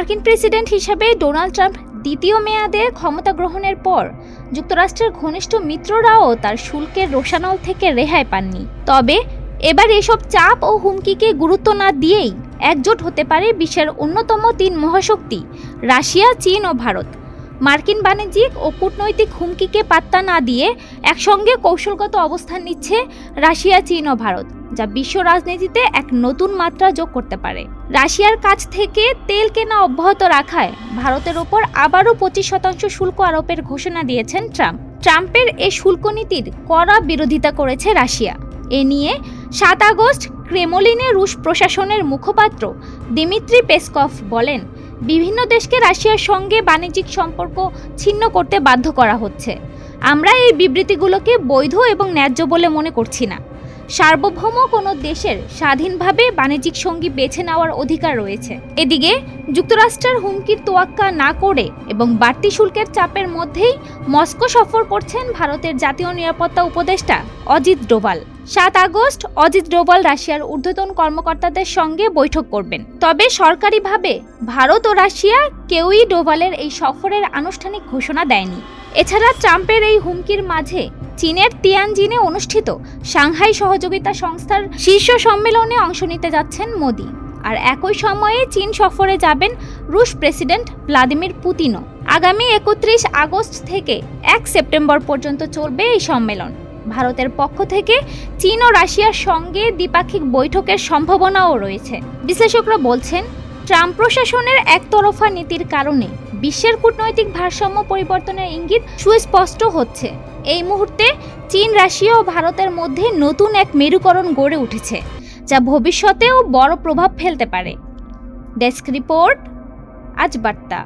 মার্কিন প্রেসিডেন্ট হিসাবে Donald Trump দ্বিতীয় মেয়াদে ক্ষমতা গ্রহণের পর যুক্তরাষ্ট্রের ঘনিষ্ঠ মিত্ররাও তার শুল্কের রোশানল থেকে রেহাই পাননি। তবে এবার এসব চাপ ও হুমকিকে গুরুত্ব না দিয়েই একজোট হতে পারে বিশ্বের অন্যতম তিন মহাশক্তি, রাশিয়া, চীন ও ভারত। মার্কিন বাণিজ্যিক ও কূটনৈতিক হুমকিকে পাত্তা না দিয়ে একসঙ্গে কৌশলগত অবস্থান নিচ্ছে রাশিয়া, চীন ও ভারত, যা বিশ্ব রাজনীতিতে এক নতুন মাত্রা যোগ করতে পারে। রাশিয়ার কাছ থেকে তেল কেনা অব্যাহত রাখায় ভারতের ওপর আবারও পঁচিশ শতাংশ শুল্ক আরোপের ঘোষণা দিয়েছেন ট্রাম্প। ট্রাম্পের এই শুল্ক নীতির কড়া বিরোধিতা করেছে রাশিয়া। এ নিয়ে সাত আগস্ট ক্রেমলিনে রুশ প্রশাসনের মুখপাত্র দিমিত্রি পেসকভ বলেন বিভিন্ন দেশকে রাশিয়ার সঙ্গে বাণিজ্যিক সম্পর্ক ছিন্ন করতে বাধ্য করা হচ্ছে। আমরা এই বিবৃতিগুলোকে বৈধ এবং ন্যায্য বলে মনে করছি না। সার্বভৌম কোনো দেশের স্বাধীনভাবে বাণিজ্যিক সঙ্গী বেছে নেওয়ার অধিকার রয়েছে। এদিকে, যুক্তরাষ্ট্রের হুমকির তোয়াক্কা না করে এবং বাড়তি শুল্কের চাপের মধ্যেই মস্কো সফর করছেন ভারতের জাতীয় নিরাপত্তা উপদেষ্টা অজিত ডোভাল। সাত আগস্ট অজিত ডোভাল রাশিয়ার ঊর্ধ্বতন কর্মকর্তাদের সঙ্গে বৈঠক করবেন। তবে সরকারিভাবে ভারত ও রাশিয়া কেউই ডোভালের এই সফরের আনুষ্ঠানিক ঘোষণা দেয়নি। এছাড়া ট্রাম্পের এই হুমকির মাঝে চীনের তিয়ানজিনে অনুষ্ঠিত সাংহাই সহযোগিতা সংস্থার শীর্ষ সম্মেলনে অংশ নিতে যাচ্ছেন মোদি। আর একই সময়ে চীন সফরে যাবেন রুশ প্রেসিডেন্ট ভ্লাদিমির পুতিনও। আগামী একত্রিশ আগস্ট থেকে এক সেপ্টেম্বর পর্যন্ত চলবে এই সম্মেলন। ভারতের পক্ষ থেকে চীন ও রাশিয়ার সঙ্গে দ্বিপাক্ষিক বৈঠকের সম্ভাবনাও রয়েছে। বিশ্লেষকরা বলছেন, ট্রাম্প প্রশাসনের একতরফা নীতির কারণে বিশ্বের কূটনৈতিক ভারসাম্য পরিবর্তনের ইঙ্গিত সুস্পষ্ট হচ্ছে। এই মুহূর্তে চীন, রাশিয়া ও ভারতের মধ্যে নতুন এক মেরুকরণ গড়ে উঠেছে, যা ভবিষ্যতেও বড় প্রভাব ফেলতে পারে। ডেস্ক রিপোর্ট, আজ বার্তা।